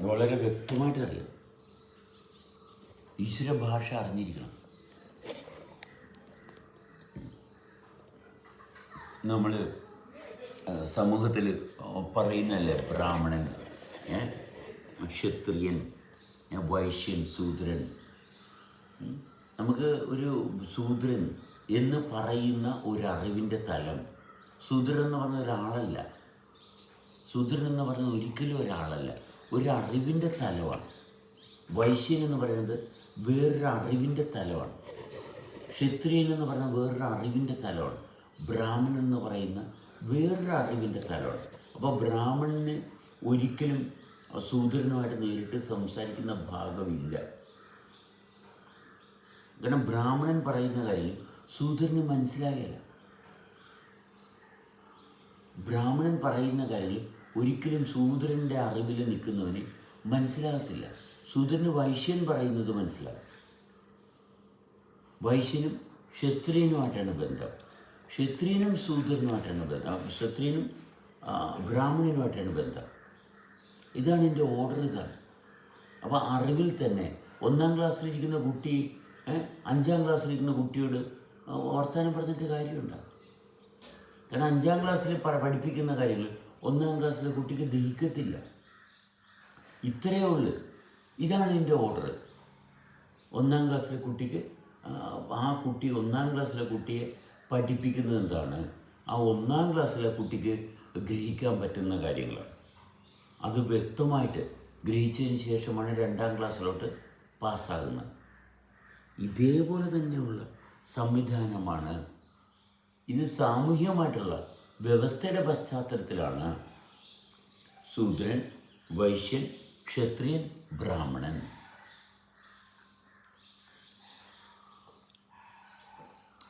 വളരെ വ്യക്തമായിട്ട് അറിയാം. ഈശ്വര ഭാഷ അറിഞ്ഞിരിക്കണം. നമ്മൾ സമൂഹത്തിൽ പറയുന്നല്ലേ ബ്രാഹ്മണൻ ക്ഷത്രിയൻ വൈശ്യൻ ശൂദ്രൻ. നമുക്ക് ഒരു ശൂദ്രൻ എന്ന് പറയുന്ന ഒരു അറിവിന്റെ തലം ശൂദ്രൻ എന്ന് പറഞ്ഞ ഒരാളല്ല. ശൂദ്രൻ എന്ന് പറഞ്ഞ ഒരിക്കലും ഒരാളല്ല. ഒരു അറിവിന്റെ തലമാണ് വൈശ്യൻ എന്ന് പറയുന്നത് വേറൊരു അറിവിന്റെ തലമാണ് ക്ഷത്രിയൻ എന്ന് പറയുന്നത് വേറൊരു അറിവിന്റെ തലമാണ് ബ്രാഹ്മണൻ എന്ന് പറയുന്ന വേറൊരു അറിവിന്റെ തലമാണ് അപ്പോൾ ബ്രാഹ്മണന് ഒരിക്കലും ശൂദ്രനുമായിട്ട് നേരിട്ട് സംസാരിക്കുന്ന ഭാഗമില്ല. കാരണം ബ്രാഹ്മണൻ പറയുന്ന കാര്യം ശൂദ്രന് മനസ്സിലാകില്ല ബ്രാഹ്മണൻ പറയുന്ന കാര്യങ്ങൾ ഒരിക്കലും സൂദ്രന്റെ അറിവിൽ നിൽക്കുന്നവന് മനസ്സിലാകത്തില്ല. സൂദ്രന് വൈശ്യൻ പറയുന്നത് മനസ്സിലാകും. വൈശ്യനും ക്ഷത്രിയനുമായിട്ടാണ് ബന്ധം. ക്ഷത്രിയനും സൂദ്രനുമായിട്ടാണ് ബന്ധം. ക്ഷത്രിയനും ബ്രാഹ്മണനുമായിട്ടാണ് ബന്ധം. ഇതാണ് എന്റെ ഓർഡർ ഇതാണ്. അപ്പോൾ അറിവിൽ തന്നെ ഒന്നാം ക്ലാസ്സിലിരിക്കുന്ന കുട്ടി അഞ്ചാം ക്ലാസ്സിലിരിക്കുന്ന കുട്ടിയോട് വർത്തമാനം പറഞ്ഞിട്ട് കാര്യമുണ്ടാകും കാരണം അഞ്ചാം ക്ലാസ്സിൽ പഠിപ്പിക്കുന്ന കാര്യങ്ങൾ ഒന്നാം ക്ലാസ്സിലെ കുട്ടിക്ക് ദഹിക്കത്തില്ല. ഇത്രയേ ഉള്ളൂ. ഇതാണ് എന്റെ ഓർഡർ ഒന്നാം ക്ലാസ്സിലെ കുട്ടിക്ക് ആ, കുട്ടി ഒന്നാം ക്ലാസ്സിലെ കുട്ടിയെ പഠിപ്പിക്കുന്നത് എന്താണ്? ആ ഒന്നാം ക്ലാസ്സിലെ കുട്ടിക്ക് ഗ്രഹിക്കാൻ പറ്റുന്ന കാര്യങ്ങളാണ്. അത് വ്യക്തമായിട്ട് ഗ്രഹിച്ചതിന് ശേഷമാണ് രണ്ടാം ക്ലാസ്സിലോട്ട് പാസ്സാകുന്നത്. ഇതേപോലെ തന്നെയുള്ള സംവിധാനമാണ് ഇത് സാമൂഹികമായിട്ടുള്ള വ്യവസ്ഥയുടെ പശ്ചാത്തലത്തിലാണ് ശൂദ്രൻ വൈശ്യൻ ക്ഷത്രിയൻ ബ്രാഹ്മണൻ.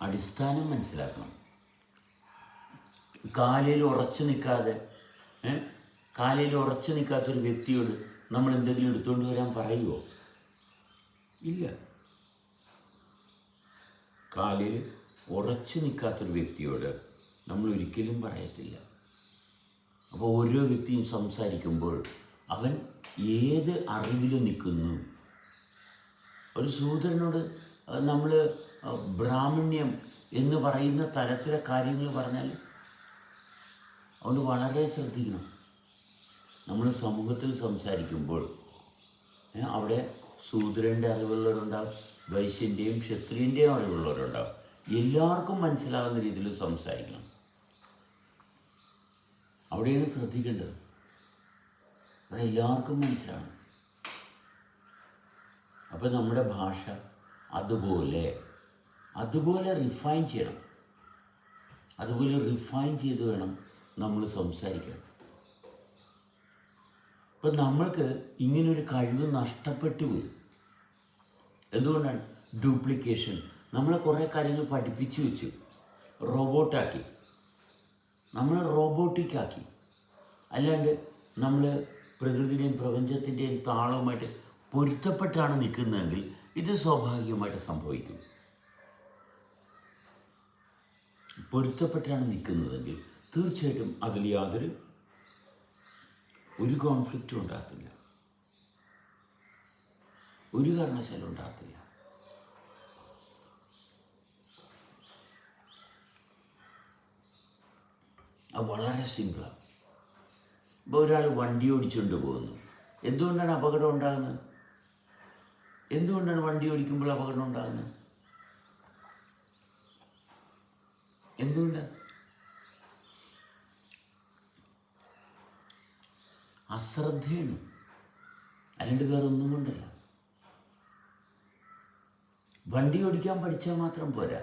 അടിസ്ഥാനം മനസ്സിലാക്കണം. കാലയിൽ ഉറച്ചു നിൽക്കാതെ കാലിൽ ഉറച്ചു നിൽക്കാത്തൊരു വ്യക്തിയോട് നമ്മൾ എന്തെങ്കിലും എടുത്തുകൊണ്ട് വരാൻ പറയുമോ ഇല്ല. കാലിൽ ഉറച്ചു നിൽക്കാത്തൊരു വ്യക്തിയോട് നമ്മൾ ഒരിക്കലും പറയത്തില്ല. അപ്പോൾ ഓരോ വ്യക്തിയും സംസാരിക്കുമ്പോൾ അവൻ ഏത് അറിവിൽ നിൽക്കുന്നു. ഒരു സൂത്രനോട് നമ്മൾ ബ്രാഹ്മണ്യം എന്ന് പറയുന്ന തരത്തിലെ കാര്യങ്ങൾ പറഞ്ഞാൽ അതുകൊണ്ട് വളരെ ശ്രദ്ധിക്കണം. നമ്മൾ സമൂഹത്തിൽ സംസാരിക്കുമ്പോൾ അവിടെ ശൂദ്രന്റെ അറിവുള്ളവരുണ്ടാവും വൈശ്യന്റെയും ക്ഷത്രിയന്റെയും അറിവുള്ളവരുണ്ടാവും. എല്ലാവർക്കും മനസ്സിലാകുന്ന രീതിയിൽ സംസാരിക്കണം. അവിടെയാണ് ശ്രദ്ധിക്കേണ്ടത്. അവിടെ എല്ലാവർക്കും മനസ്സിലാണ്. അപ്പോൾ നമ്മുടെ ഭാഷ അതുപോലെ അതുപോലെ റിഫൈൻ ചെയ്യണം. അതുപോലെ റിഫൈൻ ചെയ്ത് വേണം നമ്മൾ സംസാരിക്കാൻ. അപ്പം നമ്മൾക്ക് ഇങ്ങനൊരു കഴിവ് നഷ്ടപ്പെട്ടു പോയി. എന്തുകൊണ്ടാണ്? ഡ്യൂപ്ലിക്കേഷൻ നമ്മളെ കുറേ കാര്യങ്ങൾ പഠിപ്പിച്ചു വെച്ചു. റോബോട്ടാക്കി നമ്മളെ റോബോട്ടിക്കാക്കി അല്ലാണ്ട് നമ്മൾ പ്രകൃതിയുടെയും പ്രപഞ്ചത്തിന്റെയും താളവുമായിട്ട് പൊരുത്തപ്പെട്ടാണ് നിൽക്കുന്നതെങ്കിൽ ഇത് സ്വാഭാവികമായിട്ട് സംഭവിക്കും. പൊരുത്തപ്പെട്ടാണ് നിൽക്കുന്നതെങ്കിൽ തീർച്ചയായിട്ടും അതിൽ യാതൊരു ഒരു കോൺഫ്ലിക്റ്റും ഉണ്ടാകത്തില്ല. ഒരു കാരണവശാലും ഉണ്ടാകത്തില്ല. വളരെ സിമ്പിളാണ് ഇപ്പോൾ ഒരാൾ വണ്ടി ഓടിച്ചുകൊണ്ട് പോകുന്നു. എന്തുകൊണ്ടാണ് അപകടം ഉണ്ടാകുന്നത്? എന്തുകൊണ്ടാണ് വണ്ടി ഓടിക്കുമ്പോൾ അപകടം ഉണ്ടാകുന്നത്? എന്തുകൊണ്ടാണ് അശ്രദ്ധയാണ്. അല്ലാണ്ട് വേറെ ഒന്നും കൊണ്ടല്ല. വണ്ടി ഓടിക്കാൻ പഠിച്ചാൽ മാത്രം പോരാ.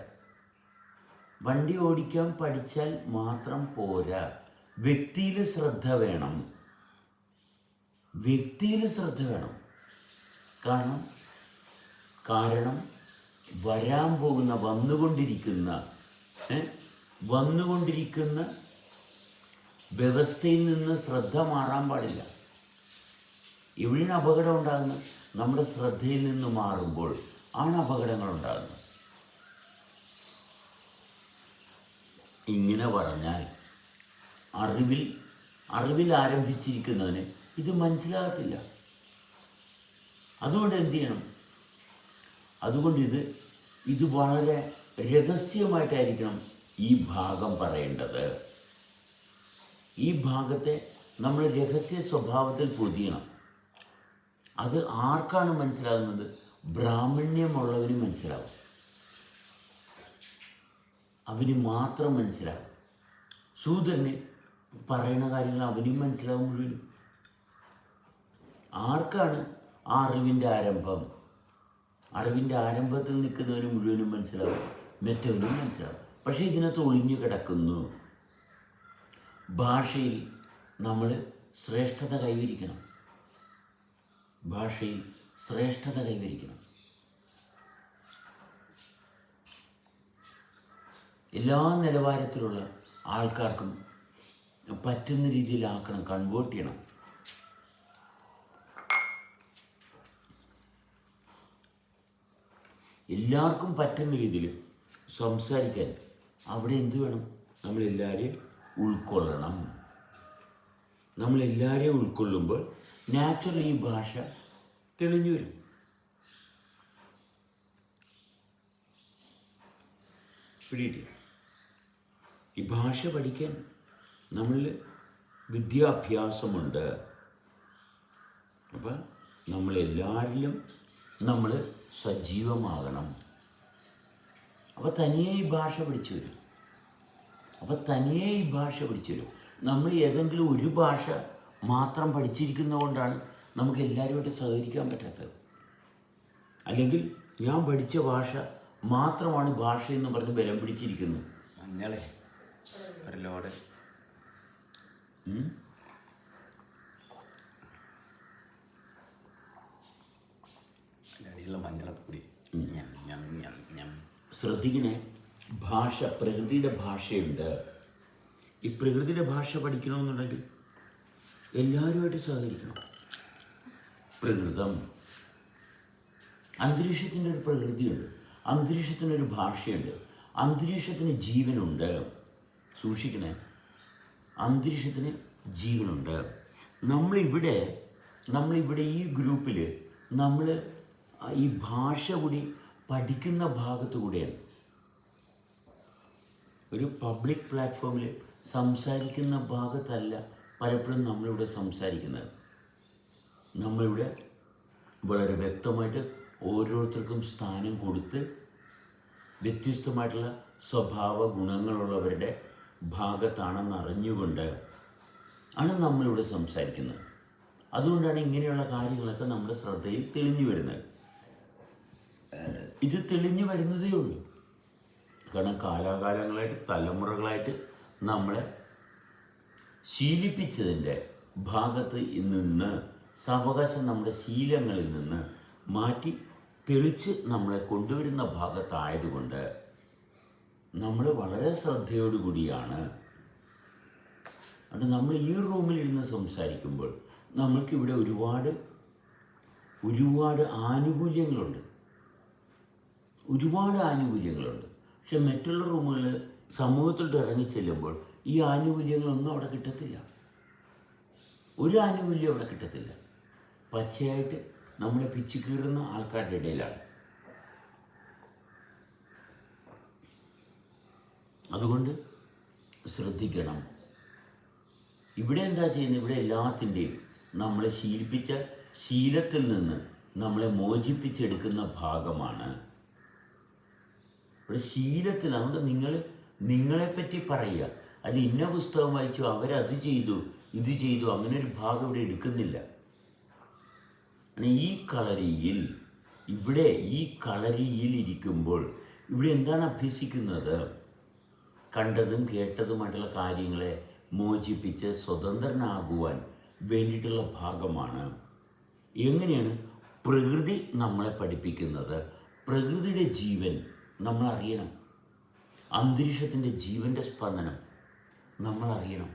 വണ്ടി ഓടിക്കാൻ പഠിച്ചാൽ മാത്രം പോരാ. വ്യക്തിയിൽ ശ്രദ്ധ വേണം. വ്യക്തിയിൽ ശ്രദ്ധ വേണം. കാരണം കാരണം വരാൻ പോകുന്ന വന്നുകൊണ്ടിരിക്കുന്ന വന്നുകൊണ്ടിരിക്കുന്ന വ്യവസ്ഥയിൽ നിന്ന് ശ്രദ്ധ മാറാൻ പാടില്ല. എവിടെയാണ് അപകടം ഉണ്ടാകുന്നത്. നമ്മുടെ ശ്രദ്ധയിൽ നിന്ന് മാറുമ്പോൾ ആണ് അപകടങ്ങൾ ഉണ്ടാകുന്നത്. ഇങ്ങനെ പറഞ്ഞാൽ അറിവിൽ അറിവിൽ ആരംഭിച്ചിരിക്കുന്നതിന് ഇത് മനസ്സിലാകത്തില്ല. അതുകൊണ്ട് എന്ത് ചെയ്യണം? അതുകൊണ്ട് ഇത് ഇത് വളരെ രഹസ്യമായിട്ടായിരിക്കണം ഈ ഭാഗം പറയേണ്ടത്. ഈ ഭാഗത്തെ നമ്മൾ രഹസ്യ സ്വഭാവത്തിൽ പൊതിയണം. അത് ആർക്കാണ് മനസ്സിലാകുന്നത്? ബ്രാഹ്മണ്യമുള്ളവന് മനസ്സിലാവും. അവന് മാത്രം മനസ്സിലാവും. സൂതന് പറയുന്ന കാര്യങ്ങൾ അവനും മനസ്സിലാവും മുഴുവനും. ആർക്കാണ് ആ അറിവിന്റെ ആരംഭം? അറിവിന്റെ ആരംഭത്തിൽ നിൽക്കുന്നവന് മുഴുവനും മനസ്സിലാവും. മറ്റവനും മനസ്സിലാവും. പക്ഷേ ഇതിനകത്ത് ഒളിഞ്ഞു കിടക്കുന്നു. ഭാഷയിൽ നമ്മൾ ശ്രേഷ്ഠത കൈവരിക്കണം. ഭാഷയിൽ ശ്രേഷ്ഠത കൈവരിക്കണം. എല്ലാ നിലവാരത്തിലുള്ള ആൾക്കാർക്കും പറ്റുന്ന രീതിയിലാക്കണം കൺവേർട്ട് ചെയ്യണം. എല്ലാവർക്കും പറ്റുന്ന രീതിയിൽ സംസാരിക്കാൻ അവിടെ എന്ത് വേണം? നമ്മളെല്ലാവരെയും ഉൾക്കൊള്ളണം. നമ്മളെല്ലാവരെയും ഉൾക്കൊള്ളുമ്പോൾ നാച്ചുറൽ ഈ ഭാഷ തെളിഞ്ഞു വരും. പിടിയിട്ടില്ല. ഈ ഭാഷ പഠിക്കാൻ നമ്മൾ വിദ്യാഭ്യാസമുണ്ട്. അപ്പം നമ്മളെല്ലാവരിലും നമ്മൾ സജീവമാകണം. അപ്പോൾ തനിയെ ഈ ഭാഷ പഠിച്ചു വരും. അപ്പോൾ തനിയെ ഈ ഭാഷ പഠിച്ചു വരും. നമ്മൾ ഏതെങ്കിലും ഒരു ഭാഷ മാത്രം പഠിച്ചിരിക്കുന്നതുകൊണ്ടാണ് നമുക്ക് എല്ലാവരുമായിട്ട് സഹകരിക്കാൻ പറ്റാത്തത്. അല്ലെങ്കിൽ ഞാൻ പഠിച്ച ഭാഷ മാത്രമാണ് ഭാഷ എന്ന് പറഞ്ഞ് ബലം പിടിച്ചിരിക്കുന്നത്. മഞ്ഞളെ. ഒരു ലോഡ് മഞ്ഞളപ്പൊടി ശ്രദ്ധിക്കണേ. ഭാഷ പ്രകൃതിയുടെ ഭാഷയുണ്ട്. ഈ പ്രകൃതിയുടെ ഭാഷ പഠിക്കണമെന്നുണ്ടെങ്കിൽ എല്ലാവരുമായിട്ട് സഹകരിക്കണം. പ്രകൃതം. അന്തരീക്ഷത്തിന്റെ ഒരു പ്രകൃതിയുണ്ട്. അന്തരീക്ഷത്തിനൊരു ഭാഷയുണ്ട്. അന്തരീക്ഷത്തിന് ജീവനുണ്ട്. സൂക്ഷിക്കണേ. അന്തരീക്ഷത്തിന് ജീവനുണ്ട്. നമ്മളിവിടെ നമ്മളിവിടെ ഈ ഗ്രൂപ്പിൽ നമ്മൾ ഈ ഭാഷ കൂടി പഠിക്കുന്ന ഭാഗത്തു കൂടെയാണ്. ഒരു പബ്ലിക് പ്ലാറ്റ്ഫോമിൽ സംസാരിക്കുന്ന ഭാഗത്തല്ല പലപ്പോഴും നമ്മളിവിടെ സംസാരിക്കുന്നത്. നമ്മളിവിടെ വളരെ വ്യക്തമായിട്ട് ഓരോരുത്തർക്കും സ്ഥാനം കൊടുത്ത് വ്യത്യസ്തമായിട്ടുള്ള സ്വഭാവ ഗുണങ്ങളുള്ളവരുടെ ഭാഗത്താണെന്ന് അറിഞ്ഞുകൊണ്ട് ആണ് നമ്മളിവിടെ സംസാരിക്കുന്നത്. അതുകൊണ്ടാണ് ഇങ്ങനെയുള്ള കാര്യങ്ങളൊക്കെ നമ്മുടെ ശ്രദ്ധയിൽ തെളിഞ്ഞു വരുന്നത്. ഇത് തെളിഞ്ഞു വരുന്നതേ ഉള്ളൂ. കാരണം കാലാകാലങ്ങളായിട്ട് തലമുറകളായിട്ട് നമ്മളെ ശീലിപ്പിച്ചതിന്റെ ഭാഗത്ത് നിന്ന് സാവകാശം നമ്മുടെ ശീലങ്ങളിൽ നിന്ന് മാറ്റി തെളിച്ച് നമ്മളെ കൊണ്ടുവരുന്ന ഭാഗത്തായതുകൊണ്ട് നമ്മൾ വളരെ ശ്രദ്ധയോടുകൂടിയാണ്. അത് നമ്മൾ ഈ റൂമിലിരുന്ന് സംസാരിക്കുമ്പോൾ നമ്മൾക്കിവിടെ ഒരുപാട് ഒരുപാട് ആനുകൂല്യങ്ങളുണ്ട്. ഒരുപാട് ആനുകൂല്യങ്ങളുണ്ട്. പക്ഷെ മറ്റുള്ള റൂമുകളിൽ സമൂഹത്തിലോട്ട് ഇറങ്ങി ചെല്ലുമ്പോൾ ഈ ആനുകൂല്യങ്ങളൊന്നും അവിടെ കിട്ടത്തില്ല. ഒരു ആനുകൂല്യം അവിടെ കിട്ടത്തില്ല. പച്ചയായിട്ട് നമ്മളെ പിച്ചു കീറുന്ന ആൾക്കാരുടെ ഇടയിലാണ്. അതുകൊണ്ട് ശ്രദ്ധിക്കണം. ഇവിടെ എന്താ ചെയ്യുന്നത്? ഇവിടെ എല്ലാത്തിന്റെയും നമ്മളെ ശീലിപ്പിച്ച ശീലത്തിൽ നിന്ന് നമ്മളെ മോചിപ്പിച്ചെടുക്കുന്ന ഭാഗമാണ്. ഇവിടെ ശീലത്തിൽ അതുകൊണ്ട് നിങ്ങൾ നിങ്ങളെപ്പറ്റി പറയുക. അത് ഇന്ന പുസ്തകം വായിച്ചു അവരത് ചെയ്തു ഇത് ചെയ്തു അങ്ങനെ ഒരു ഭാഗം ഇവിടെ എടുക്കുന്നില്ല. ഈ കളരിയിൽ ഇവിടെ ഈ കളരിയിൽ ഇരിക്കുമ്പോൾ ഇവിടെ എന്താണ് അഭ്യസിക്കുന്നത്? കണ്ടതും കേട്ടതുമായിട്ടുള്ള കാര്യങ്ങളെ മോചിപ്പിച്ച് സ്വതന്ത്രനാകുവാൻ വേണ്ടിയിട്ടുള്ള ഭാഗമാണ്. എങ്ങനെയാണ് പ്രകൃതി നമ്മളെ പഠിപ്പിക്കുന്നത്? പ്രകൃതിയുടെ ജീവൻ നമ്മൾ അറിയണം അന്തരീക്ഷത്തിന്റെ ജീവന്റെ സ്പന്ദനം നമ്മൾ അറിയണം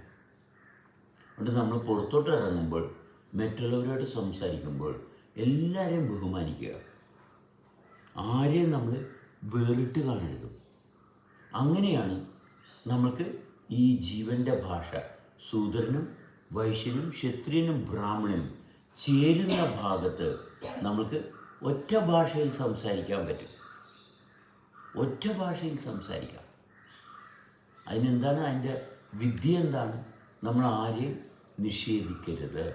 അതുകൊണ്ട് നമ്മൾ പുറത്തോട്ട് ഇറങ്ങുമ്പോൾ മറ്റുള്ളവരോട് സംസാരിക്കുമ്പോൾ എല്ലാവരെയും ബഹുമാനിക്കുക. ആരെയും നമ്മൾ വേറിട്ട് കാണരുത്. അങ്ങനെയാണ് നമുക്ക് ഈ ജീവന്റെ ഭാഷ ശൂദ്രനും വൈശ്യനും ക്ഷത്രിയനും ബ്രാഹ്മണനും ചേരുന്ന ഭാഗത്ത് നമ്മൾക്ക് ഒറ്റ ഭാഷയിൽ സംസാരിക്കാൻ പറ്റും. ഒറ്റ ഭാഷയിൽ സംസാരിക്കാം. അതിനെന്താണ്? അതിന്റെ വിദ്യ എന്താണ്? നമ്മൾ ആരെയും നിഷേധിക്കരുത്.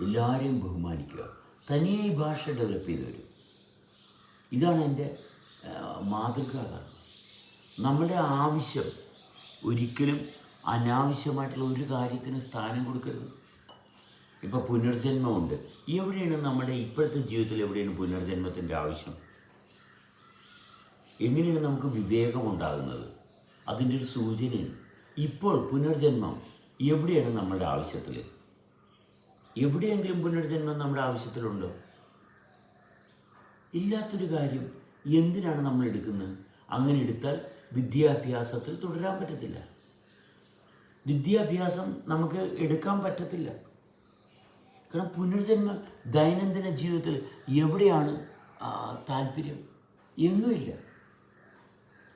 എല്ലാവരെയും ബഹുമാനിക്കുക. തനിയെ ഭാഷ ഡെവലപ്പ് ചെയ്ത് വരും ഇതാണ് എന്റെ മാതൃക നമ്മുടെ ആവശ്യം ഒരിക്കലും അനാവശ്യമായിട്ടുള്ള ഒരു കാര്യത്തിന് സ്ഥാനം കൊടുക്കരുത്. ഇപ്പോൾ പുനർജന്മമുണ്ട്. എവിടെയാണ് നമ്മുടെ ഇപ്പോഴത്തെ ജീവിതത്തിൽ എവിടെയാണ് പുനർജന്മത്തിന്റെ ആവശ്യം? എങ്ങനെയാണ് നമുക്ക് വിവേകമുണ്ടാകുന്നത് അതിന്റെ ഒരു സൂചനയാണ്. ഇപ്പോൾ പുനർജന്മം എവിടെയാണ് നമ്മളുടെ ആവശ്യത്തിൽ? എവിടെയെങ്കിലും പുനർജന്മം നമ്മുടെ ആവശ്യത്തിലുണ്ടോ? ഇല്ലാത്തൊരു കാര്യം എന്തിനാണ് നമ്മൾ എടുക്കുന്നത്? അങ്ങനെ എടുത്താൽ വിദ്യാഭ്യാസത്തിൽ തുടരാൻ പറ്റത്തില്ല. വിദ്യാഭ്യാസം നമുക്ക് എടുക്കാൻ പറ്റത്തില്ല. കാരണം പുനർജന്മ ദൈനംദിന ജീവിതത്തിൽ എവിടെയാണ് താല്പര്യം? എങ്ങുമില്ല.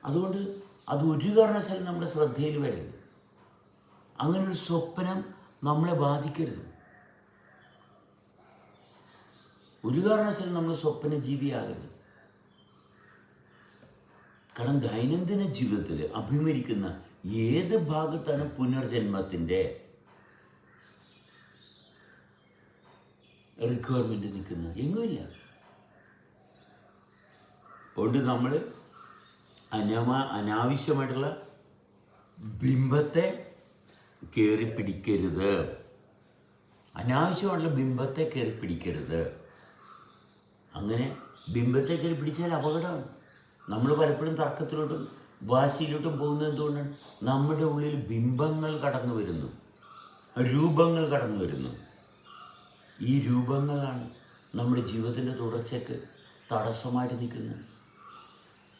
അതുകൊണ്ട് അത് ഒരു കാരണവശാലും നമ്മുടെ ശ്രദ്ധയിൽ വരരുത്. അങ്ങനൊരു സ്വപ്നം നമ്മളെ ബാധിക്കരുത്. ഒരു കാരണവശാലും നമ്മൾ സ്വപ്ന ജീവിയാകരുത് കാരണം ദൈനംദിന ജീവിതത്തിൽ അഭിമുഖിക്കുന്ന ഏത് ഭാഗത്താണ് പുനർജന്മത്തിന്റെ റിക്വയർമെന്റ് നിൽക്കുന്നത്? എങ്ങുമില്ല. അതുകൊണ്ട് നമ്മൾ അനാമ അനാവശ്യമായിട്ടുള്ള ബിംബത്തെ കയറി പിടിക്കരുത്. അനാവശ്യമായിട്ടുള്ള ബിംബത്തെ കയറി പിടിക്കരുത്. അങ്ങനെ ബിംബത്തെ കയറി പിടിച്ചാൽ അപകടമാണ്. നമ്മൾ പലപ്പോഴും തർക്കത്തിലോട്ടും വാശിയിലോട്ടും പോകുന്നത് എന്തുകൊണ്ടാണ്? നമ്മുടെ ഉള്ളിൽ ബിംബങ്ങൾ കടന്നു വരുന്നു. രൂപങ്ങൾ കടന്നു വരുന്നു. ഈ രൂപങ്ങളാണ് നമ്മുടെ ജീവിതത്തിന്റെ തുടർച്ചയ്ക്ക് തടസ്സമായിട്ട് നിൽക്കുന്നത്.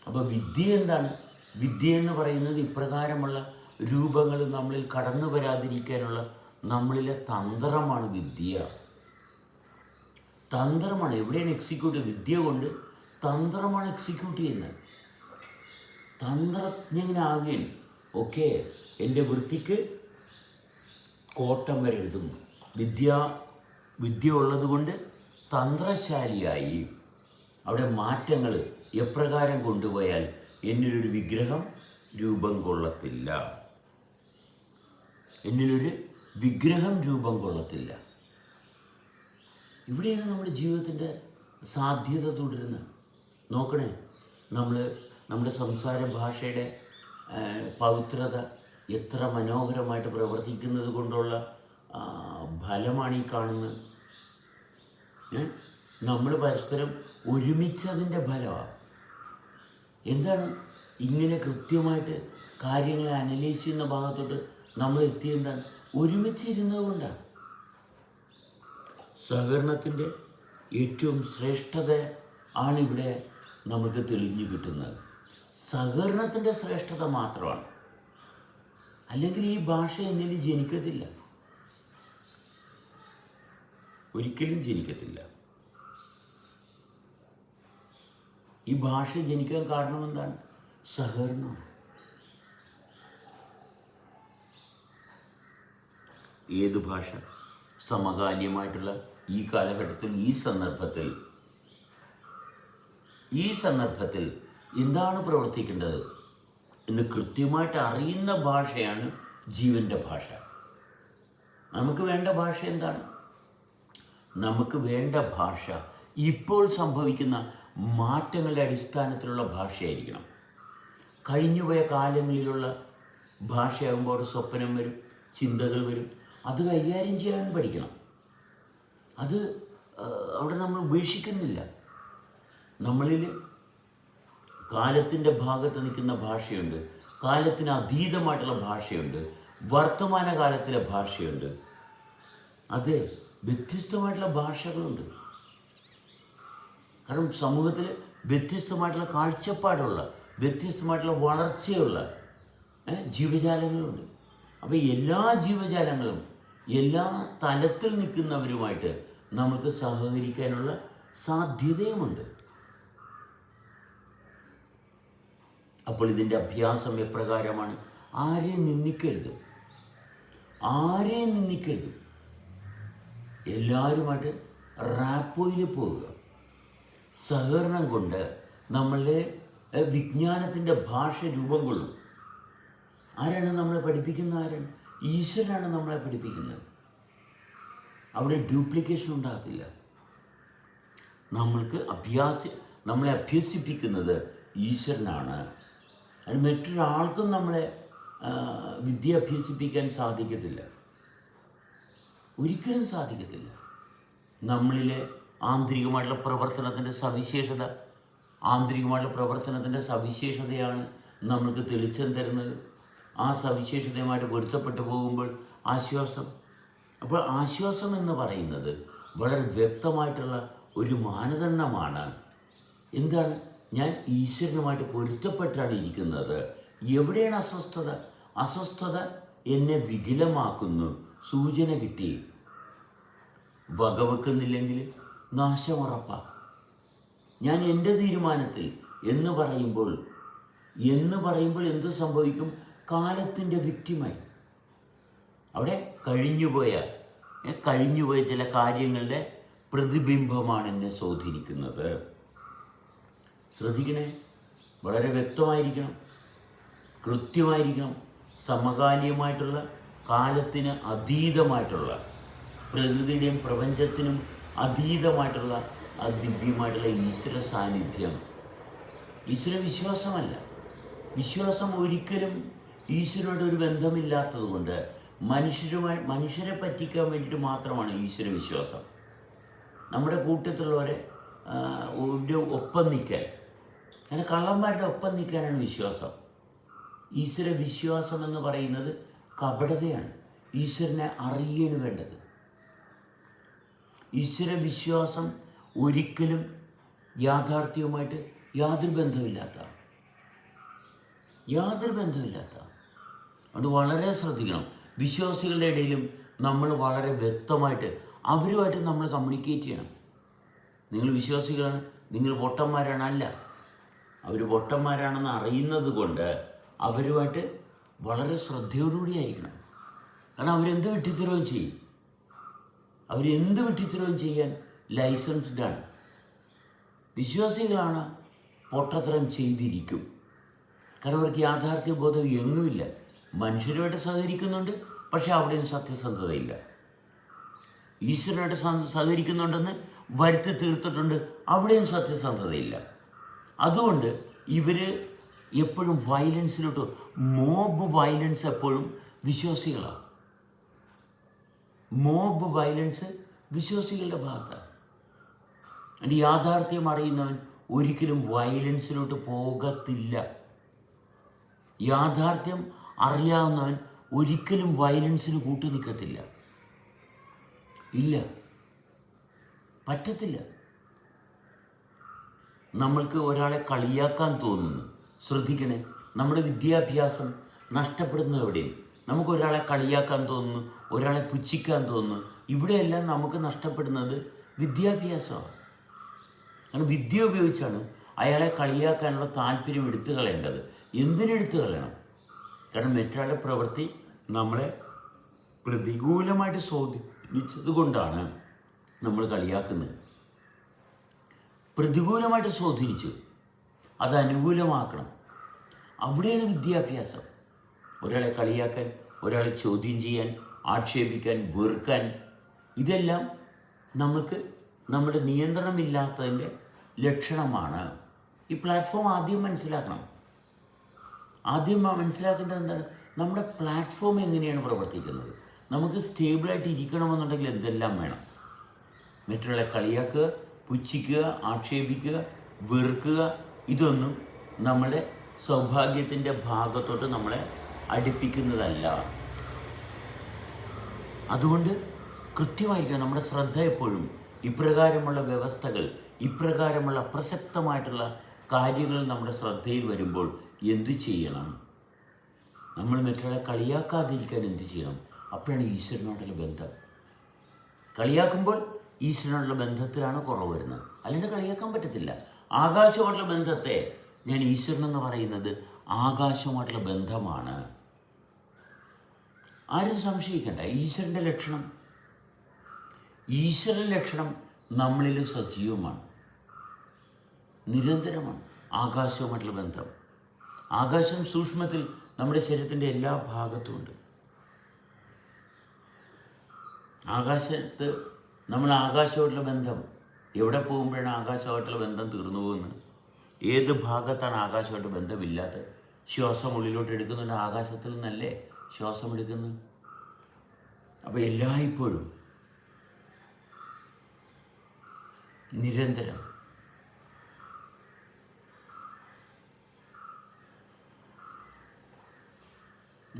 അപ്പോൾ വിദ്യ എന്താണ്? വിദ്യ എന്ന് പറയുന്നത് ഇപ്രകാരമുള്ള രൂപങ്ങൾ നമ്മളിൽ കടന്നു വരാതിരിക്കാനുള്ള നമ്മളിലെ തന്ത്രമാണ് വിദ്യ. തന്ത്രമാണ് എവിടെയാണ് എക്സിക്യൂട്ട് വിദ്യ കൊണ്ട് തന്ത്രമാണ് എക്സിക്യൂട്ട് ചെയ്യുന്നത്. തന്ത്രജ്ഞനാകൻ ഓക്കെ എന്റെ വൃത്തിക്ക് കോട്ടം വരരുതും വിദ്യ വിദ്യ ഉള്ളതുകൊണ്ട് തന്ത്രശാലിയായി അവിടെ മാറ്റങ്ങൾ എപ്രകാരം കൊണ്ടുപോയാൽ എന്നിലൊരു വിഗ്രഹം രൂപം കൊള്ളത്തില്ല. എന്നിലൊരു വിഗ്രഹം രൂപം കൊള്ളത്തില്ല. ഇവിടെയാണ് നമ്മുടെ ജീവിതത്തിന്റെ സാധ്യത തുടരുന്നത്. നോക്കണേ. നമ്മൾ നമ്മുടെ സംസാര ഭാഷയുടെ പവിത്രത എത്ര മനോഹരമായിട്ട് പ്രവർത്തിക്കുന്നത് കൊണ്ടുള്ള ഫലമാണ് ഈ കാണുന്നത്. നമ്മൾ പരസ്പരം ഒരുമിച്ചതിന്റെ ഫലമാണ് എന്താണ്? ഇങ്ങനെ കൃത്യമായിട്ട് കാര്യങ്ങളെ അനലൈസ് ചെയ്യുന്ന ഭാഗത്തോട്ട് നമ്മൾ എത്തിയെന്താണ് ഒരുമിച്ചിരുന്നത് കൊണ്ടാണ് സഹകരണത്തിന്റെ ഏറ്റവും ശ്രേഷ്ഠത ആണിവിടെ നമുക്ക് തെളിഞ്ഞു കിട്ടുന്നത്. സഹകരണത്തിന്റെ ശ്രേഷ്ഠത മാത്രമാണ്. അല്ലെങ്കിൽ ഈ ഭാഷ എന്നിൽ ജനിക്കത്തില്ല. ഒരിക്കലും ജനിക്കത്തില്ല. ഈ ഭാഷ ജനിക്കാൻ കാരണം എന്താണ്? സഹകരണം ഏത് ഭാഷ? സമകാലീയമായിട്ടുള്ള ഈ കാലഘട്ടത്തിൽ ഈ സന്ദർഭത്തിൽ ഈ സന്ദർഭത്തിൽ എന്താണ് പ്രവർത്തിക്കേണ്ടത് എന്ന് കൃത്യമായിട്ട് അറിയുന്ന ഭാഷയാണ് ജീവന്റെ ഭാഷ. നമുക്ക് വേണ്ട ഭാഷ എന്താണ്? നമുക്ക് വേണ്ട ഭാഷ ഇപ്പോൾ സംഭവിക്കുന്ന മാറ്റങ്ങളുടെ അടിസ്ഥാനത്തിലുള്ള ഭാഷയായിരിക്കണം. കഴിഞ്ഞുപോയ കാലങ്ങളിലുള്ള ഭാഷയാകുമ്പോൾ അവിടെ സ്വപ്നം വരും ചിന്തകൾ വരും. അത് കൈകാര്യം ചെയ്യാൻ പഠിക്കണം. അത് അവിടെ നമ്മൾ ഉപേക്ഷിക്കുന്നില്ല. നമ്മളിൽ കാലത്തിന്റെ ഭാഗത്ത് നിൽക്കുന്ന ഭാഷയുണ്ട്. കാലത്തിന് അതീതമായിട്ടുള്ള ഭാഷയുണ്ട്. വർത്തമാനകാലത്തിലെ ഭാഷയുണ്ട്. അതെ വ്യത്യസ്തമായിട്ടുള്ള ഭാഷകളുണ്ട്. കാരണം സമൂഹത്തിൽ വ്യത്യസ്തമായിട്ടുള്ള കാഴ്ചപ്പാടുള്ള വ്യത്യസ്തമായിട്ടുള്ള വളർച്ചയുള്ള ജീവജാലങ്ങളുണ്ട്. അപ്പോൾ എല്ലാ ജീവജാലങ്ങളും എല്ലാ തലത്തിൽ നിൽക്കുന്നവരുമായിട്ട് നമുക്ക് സഹകരിക്കാനുള്ള സാധ്യതയുമുണ്ട്. അപ്പോൾ ഇതിന്റെ അഭ്യാസം എപ്രകാരമാണ്? ആരെയും നിന്ദിക്കരുത്. ആരെയും നിന്ദിക്കരുത്. എല്ലാവരുമായിട്ട് റാപ്പോയിൽ പോവുക. സഹകരണം കൊണ്ട് നമ്മളെ വിജ്ഞാനത്തിന്റെ ഭാഷ രൂപം കൊള്ളും. ആരാണ് നമ്മളെ പഠിപ്പിക്കുന്ന ആരാണ് ഈശ്വരനാണ് നമ്മളെ പഠിപ്പിക്കുന്നത്. അവിടെ ഡ്യൂപ്ലിക്കേഷൻ ഉണ്ടാകത്തില്ല. നമ്മൾക്ക് അഭ്യാസ നമ്മളെ അഭ്യസിപ്പിക്കുന്നത് ഈശ്വരനാണ്. അത് മറ്റൊരാൾക്കും നമ്മളെ വിദ്യ അഭ്യസിപ്പിക്കാൻ സാധിക്കത്തില്ല. ഒരിക്കലും സാധിക്കത്തില്ല. നമ്മളിലെ ആന്തരികമായിട്ടുള്ള പ്രവർത്തനത്തിന്റെ സവിശേഷത ആന്തരികമായിട്ടുള്ള പ്രവർത്തനത്തിന്റെ സവിശേഷതയാണ് നമ്മൾക്ക് തെളിച്ചം തരുന്നത്. ആ സവിശേഷതയുമായിട്ട് പൊരുത്തപ്പെട്ടു പോകുമ്പോൾ ആശ്വാസം. അപ്പോൾ ആശ്വാസം എന്ന് പറയുന്നത് വളരെ വ്യക്തമായിട്ടുള്ള ഒരു മാനദണ്ഡമാണ്. എന്താണ്? ഞാൻ ഈശ്വരനുമായിട്ട് പൊരുത്തപ്പെട്ടാണ് ഇരിക്കുന്നത്. എവിടെയാണ് അസ്വസ്ഥത? അസ്വസ്ഥത എന്നെ വികലമാക്കുന്നു സൂചന കിട്ടി. വകവെക്കുന്നില്ലെങ്കിൽ നാശമുറപ്പാ ഞാൻ എന്റെ തീരുമാനത്തിൽ എന്ന് പറയുമ്പോൾ എന്ന് പറയുമ്പോൾ എന്ത് സംഭവിക്കും? കാലത്തിന്റെ വിക്റ്റിമായി അവിടെ കഴിഞ്ഞുപോയ കഴിഞ്ഞുപോയ ചില കാര്യങ്ങളുടെ പ്രതിബിംബമാണ് എന്നെ സ്വാധീനിക്കുന്നത്. ശ്രദ്ധിക്കണേ. വളരെ വ്യക്തമായിരിക്കണം. കൃത്യമായിരിക്കണം. സമകാലീയമായിട്ടുള്ള കാലത്തിന് അതീതമായിട്ടുള്ള പ്രകൃതിയുടെയും പ്രപഞ്ചത്തിനും അതീതമായിട്ടുള്ള ആ ദിവ്യമായിട്ടുള്ള ഈശ്വര സാന്നിധ്യം. ഈശ്വര വിശ്വാസമല്ല. വിശ്വാസം ഒരിക്കലും ഈശ്വരനോട് ഒരു ബന്ധമില്ലാത്തതുകൊണ്ട് മനുഷ്യരുമായി മനുഷ്യരെ പറ്റിക്കാൻ വേണ്ടിയിട്ട് മാത്രമാണ് ഈശ്വര വിശ്വാസം. നമ്മുടെ കൂട്ടത്തിലുള്ളവരെ ഒപ്പം നിൽക്കാൻ. അങ്ങനെ കള്ളന്മാരുടെ ഒപ്പം നിൽക്കാനാണ് വിശ്വാസം. ഈശ്വര വിശ്വാസം എന്ന് പറയുന്നത് കപടതയാണ്. ഈശ്വരനെ അറിയാണ് വേണ്ടത്. ഈശ്വര വിശ്വാസം ഒരിക്കലും യാഥാർത്ഥ്യവുമായിട്ട് യാതൊരു ബന്ധമില്ലാത്ത യാതൊരു ബന്ധമില്ലാത്ത അതുകൊണ്ട് വളരെ ശ്രദ്ധിക്കണം. വിശ്വാസികളുടെ ഇടയിലും നമ്മൾ വളരെ വ്യക്തമായിട്ട് അവരുമായിട്ട് നമ്മൾ കമ്മ്യൂണിക്കേറ്റ് ചെയ്യണം. നിങ്ങൾ വിശ്വാസികളാണ് നിങ്ങൾ പൊട്ടന്മാരാണ് അല്ല. അവർ പൊട്ടന്മാരാണെന്ന് അറിയുന്നത് കൊണ്ട് അവരുമായിട്ട് വളരെ ശ്രദ്ധയോടുകൂടി ആയിരിക്കണം. കാരണം അവരെന്ത് വിട്ടിത്തരവും ചെയ്യും? അവരെന്ത് വിട്ടിത്തരവും ചെയ്യാൻ ലൈസൻസ്ഡാണ് വിശ്വാസികളാണ് പൊട്ടത്തരം ചെയ്തിരിക്കും. കാരണം അവർക്ക് യാഥാർത്ഥ്യ ബോധം എങ്ങുമില്ല. മനുഷ്യരുമായിട്ട് സഹകരിക്കുന്നുണ്ട് പക്ഷെ അവിടെയും സത്യസന്ധതയില്ല. ഈശ്വരനായിട്ട് സഹകരിക്കുന്നുണ്ടെന്ന് വരുത്തി തീർത്തിട്ടുണ്ട് അവിടെയും സത്യസന്ധതയില്ല. അതുകൊണ്ട് ഇവർ എപ്പോഴും വയലൻസിലോട്ട് മോബ് വയലൻസ് എപ്പോഴും വിശ്വാസികളാണ്. മോബ് വയലൻസ് വിശ്വാസികളുടെ ഭാഗത്താണ്. അതിന്റെ യാഥാർത്ഥ്യം അറിയുന്നവൻ ഒരിക്കലും വയലൻസിലോട്ട് പോകത്തില്ല. യാഥാർത്ഥ്യം അറിയാവുന്നവൻ ഒരിക്കലും വയലൻസിന് കൂട്ടു നിൽക്കത്തില്ല ഇല്ല. പറ്റത്തില്ല. നമ്മൾക്ക് ഒരാളെ കളിയാക്കാൻ തോന്നുന്നു. ശ്രദ്ധിക്കണേ നമ്മുടെ വിദ്യാഭ്യാസം നഷ്ടപ്പെടുന്നത് എവിടെയും നമുക്ക് ഒരാളെ കളിയാക്കാൻ തോന്നുന്നു ഒരാളെ പുച്ഛിക്കാൻ തോന്നുന്നു. ഇവിടെയെല്ലാം നമുക്ക് നഷ്ടപ്പെടുന്നത് വിദ്യാഭ്യാസമാണ്. കാരണം വിദ്യ ഉപയോഗിച്ചാണ് അയാളെ കളിയാക്കാനുള്ള താല്പര്യം എടുത്തു കളയേണ്ടത്. എന്തിനെടുത്തു കളയണം? കാരണം മറ്റൊരാളുടെ പ്രവൃത്തി നമ്മളെ പ്രതികൂലമായിട്ട് സ്വാധീനിച്ചത് കൊണ്ടാണ് നമ്മൾ കളിയാക്കുന്നത്. പ്രതികൂലമായിട്ട് സ്വാധീനിച്ചു. അത് അനുകൂലമാക്കണം. അവിടെയാണ് വിദ്യാഭ്യാസം. ഒരാളെ കളിയാക്കാൻ ഒരാളെ ചോദ്യം ചെയ്യാൻ ആക്ഷേപിക്കാൻ വെറുക്കാൻ ഇതെല്ലാം നമുക്ക് നമ്മുടെ നിയന്ത്രണമില്ലാത്തതിന്റെ ലക്ഷണമാണ്. ഈ പ്ലാറ്റ്ഫോം ആദ്യം മനസ്സിലാക്കണം. ആദ്യം മനസ്സിലാക്കേണ്ടത് എന്താണ്? നമ്മുടെ പ്ലാറ്റ്ഫോം എങ്ങനെയാണ് പ്രവർത്തിക്കുന്നത്? നമുക്ക് സ്റ്റേബിളായിട്ട് ഇരിക്കണമെന്നുണ്ടെങ്കിൽ എന്തെല്ലാം വേണം? മറ്റുള്ള കളിയാക്കുക പുച്ഛിക്കുക ആക്ഷേപിക്കുക വെറുക്കുക ഇതൊന്നും നമ്മളെ സൗഭാഗ്യത്തിന്റെ ഭാഗത്തോട്ട് നമ്മളെ അടുപ്പിക്കുന്നതല്ല. അതുകൊണ്ട് കൃത്യമായിരിക്കണം നമ്മുടെ ശ്രദ്ധ എപ്പോഴും ഇപ്രകാരമുള്ള വ്യവസ്ഥകൾ ഇപ്രകാരമുള്ള പ്രസക്തമായിട്ടുള്ള കാര്യങ്ങൾ നമ്മുടെ ശ്രദ്ധയിൽ വരുമ്പോൾ എന്തു ചെയ്യണം? നമ്മൾ മറ്റൊരാളെ കളിയാക്കാതിരിക്കാൻ എന്തു ചെയ്യണം? അപ്പോഴാണ് ഈശ്വരനോടുള്ള ബന്ധം. കളിയാക്കുമ്പോൾ ഈശ്വരനോടുള്ള ബന്ധത്തിലാണ് കുറവ് വരുന്നത്. അല്ലെങ്കിൽ കളിയാക്കാൻ പറ്റത്തില്ല. ആകാശമായിട്ടുള്ള ബന്ധത്തെ ഞാൻ ഈശ്വരൻ എന്ന് പറയുന്നത് ആകാശമായിട്ടുള്ള ബന്ധമാണ്. ആരും സംശയിക്കണ്ട. ഈശ്വരന്റെ ലക്ഷണം. ഈശ്വര ലക്ഷണം നമ്മളിൽ സജീവമാണ്. നിരന്തരമാണ് ആകാശവുമായിട്ടുള്ള ബന്ധം. ആകാശം സൂക്ഷ്മത്തിൽ നമ്മുടെ ശരീരത്തിന്റെ എല്ലാ ഭാഗത്തുമുണ്ട് ആകാശത്ത് നമ്മൾ ആകാശമായിട്ടുള്ള ബന്ധം. എവിടെ പോകുമ്പോഴാണ് ആകാശമായിട്ടുള്ള ബന്ധം തീർന്നു പോകുന്നത്? ഏത് ഭാഗത്താണ് ആകാശമായിട്ട് ബന്ധമില്ലാത്തത്? ശ്വാസം ഉള്ളിലോട്ട് എടുക്കുന്നുണ്ട് ആകാശത്തിൽ നിന്നല്ലേ ശ്വാസം എടുക്കുന്നത്? അപ്പോൾ എല്ലായ്പ്പോഴും നിരന്തരം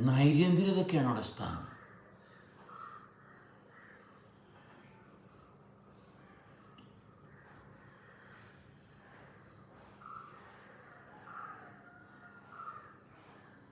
നൈരന്തരതൊക്കെയാണ് അവിടെ സ്ഥാനം.